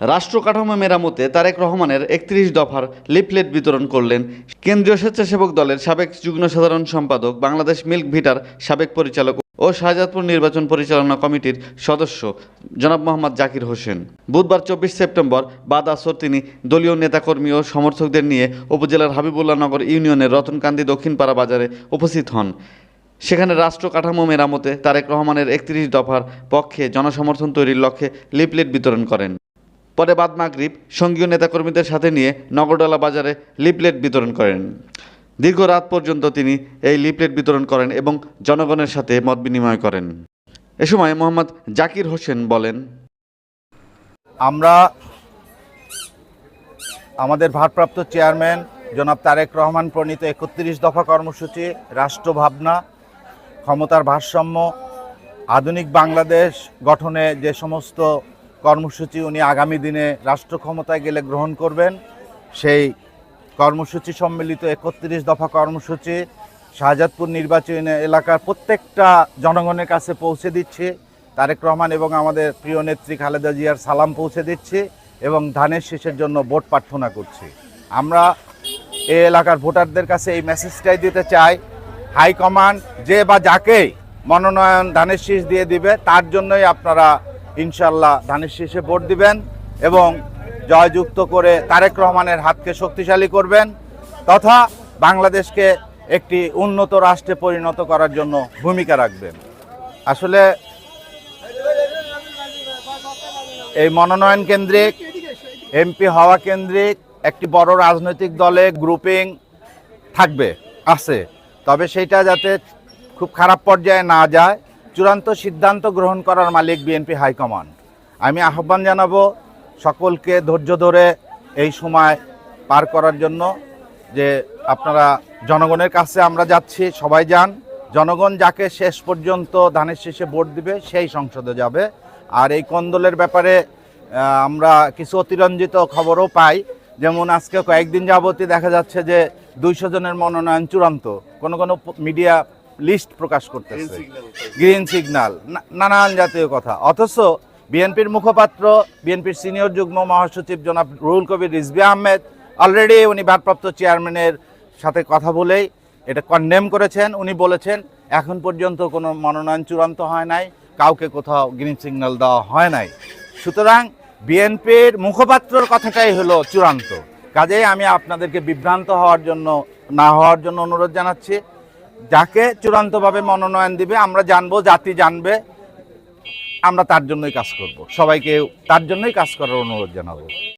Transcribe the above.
রাষ্ট্র কাঠামো মেরামতে তারেক রহমানের একত্রিশ দফার লিফলেট বিতরণ করলেন কেন্দ্রীয় স্বেচ্ছাসেবক দলের সাবেক যুগ্ম সাধারণ সম্পাদক বাংলাদেশ মিল্ক ভিটার সাবেক পরিচালক ও শাহজাদপুর নির্বাচন পরিচালনা কমিটির সদস্য জনাব মোহাম্মদ জাকির হোসেন। বুধবার চব্বিশ সেপ্টেম্বর বাদ আসর তিনি দলীয় নেতাকর্মী ও সমর্থকদের নিয়ে উপজেলার হাবিবুল্লাহ নগর ইউনিয়নের রতনকান্দি দক্ষিণপাড়া বাজারে উপস্থিত হন। সেখানে রাষ্ট্র কাঠামো মেরামতে তারেক রহমানের একত্রিশ দফার পক্ষে জনসমর্থন তৈরির লক্ষ্যে লিপলেট বিতরণ করেন। পরে বাদ মাগরিব সঙ্গীয় নেতাকর্মীদের সাথে নিয়ে নগরডালা বাজারে লিপলেট বিতরণ করেন। দীর্ঘ রাত পর্যন্ত তিনি এই লিপলেট বিতরণ করেন এবং জনগণের সাথে মত বিনিময় করেন। এ সময় মোহাম্মদ জাকির হোসেন বলেন, আমরা আমাদের ভারপ্রাপ্ত চেয়ারম্যান জনাব তারেক রহমান প্রণীত একত্রিশ দফা কর্মসূচি রাষ্ট্রভাবনা ক্ষমতার ভারসাম্য, আধুনিক বাংলাদেশ গঠনে যে সমস্ত কর্মসূচি উনি আগামী দিনে রাষ্ট্র ক্ষমতায় গেলে গ্রহণ করবেন। সেই কর্মসূচি সম্মিলিত একত্রিশ দফা কর্মসূচি শাহজাদপুর নির্বাচনী এলাকার প্রত্যেকটা জনগণের কাছে পৌঁছে দিচ্ছে। তারেক রহমান এবং আমাদের প্রিয় নেত্রী খালেদা জিয়ার সালাম পৌঁছে দিচ্ছি এবং ধানের শীষের জন্য ভোট প্রার্থনা করছি। আমরা এই এলাকার ভোটারদের কাছে এই মেসেজটাই দিতে চাই হাইকমান্ড যে বা যাকে মনোনয়ন ধানের শীষ দিয়ে দিবে, তার জন্যই আপনারা ইনশাল্লাহ ধানের শীষে ভোট দিবেন এবং জয়যুক্ত করে তারেক রহমানের হাতকে শক্তিশালী করবেন তথা বাংলাদেশকে একটি উন্নত রাষ্ট্রে পরিণত করার জন্য ভূমিকা রাখবেন। আসলে এই মনোনয়ন কেন্দ্রিক, এমপি হওয়া কেন্দ্রিক, একটি বড় রাজনৈতিক দলে গ্রুপিং থাকবে, আছে। তবে সেইটা যাতে খুব খারাপ পর্যায়ে না যায় চূড়ান্ত সিদ্ধান্ত গ্রহণ করার মালিক বিএনপি হাইকমান্ড। আমি আহ্বান জানাব সকলকে ধৈর্য ধরে এই সময় পার করার জন্য যে আপনারা জনগণের কাছে আমরা যাচ্ছি, সবাই যান। জনগণ যাকে শেষ পর্যন্ত ধানের শেষে ভোট দিবে, সেই সংসদে যাবে। আর এই কন্দলের ব্যাপারে আমরা কিছু অতিরঞ্জিত খবরও পাই। যেমন আজকে কয়েকদিন যাবতই দেখা যাচ্ছে যে দুইশো জনের মনোনয়ন চূড়ান্ত। কোনো কোনো মিডিয়া লিস্ট প্রকাশ করতেছে। গ্রিন সিগন্যাল নানান জাতীয় কথা। অথচ বিএনপির মুখপাত্র বিএনপির সিনিয়র যুগ্ম মহাসচিব জনাব রুহুল কবির রিজভি আহমেদ অলরেডি উনি ভারপ্রাপ্ত চেয়ারম্যানের সাথে কথা বলেই এটা কন্ডেম করেছেন। উনি বলেছেন এখন পর্যন্ত কোনো মনোনয়ন চূড়ান্ত হয় নাই কাউকে কোথাও গ্রিন সিগন্যাল দেওয়া হয় নাই। সুতরাং বিএনপির মুখপাত্রর কথাটাই হলো চূড়ান্ত। কাজেই আমি আপনাদেরকে বিভ্রান্ত হওয়ার জন্য না হওয়ার জন্য অনুরোধ জানাচ্ছি। যাকে চূড়ান্তভাবে মনোনয়ন দিবে, আমরা জানব, জাতি জানবে, আমরা তার জন্যই কাজ করব। সবাইকে তার জন্যই কাজ করার অনুরোধ জানাব।